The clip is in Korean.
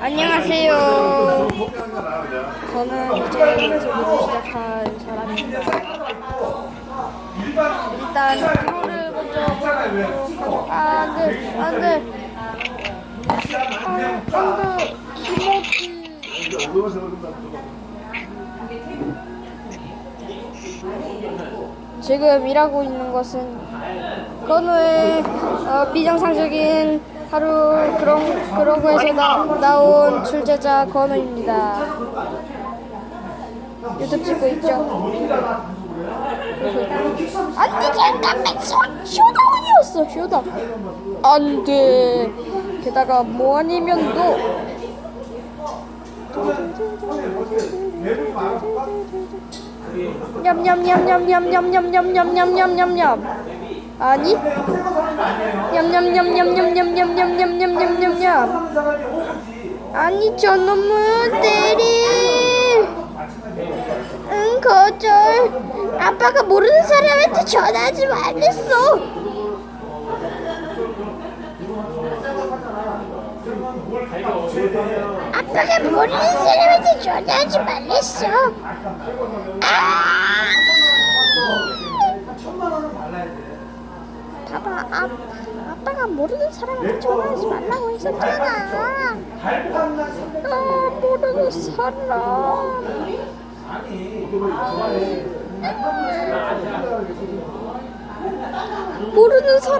안녕하세요. 저는 이제 유튜브를 시작한 사람입니다. 일단 프로를 먼저 보도록 하죠. 아, 안 돼, 안 돼. 아, 안 돼. 키모치. 지금 일하고 있는 것은 건우의 어, 비정상적인 하루 그런 그러고에서 나, 나온 출제자 건우입니다. 유튜브 찍고 있죠? 안돼 잠깐만 쇼다 아니었어 쇼다 안돼 게다가 뭐 아니면 또 냠냠냠냠냠냠냠냠냠냠냠냠 아니? 냠냠냠냠냠냠냠냠냠냠냠냠. 아니 저놈은 때리. 응 거절. 아빠가 모르는 사람한테 전화하지 말랬어. 아빠가 모르는 사람한테 전화하지 말랬어. 아 봐봐 아, 아빠가 모르는 사람한테 전화하지 말라고 했었잖아. 아 모르는 사람. 모르는 사람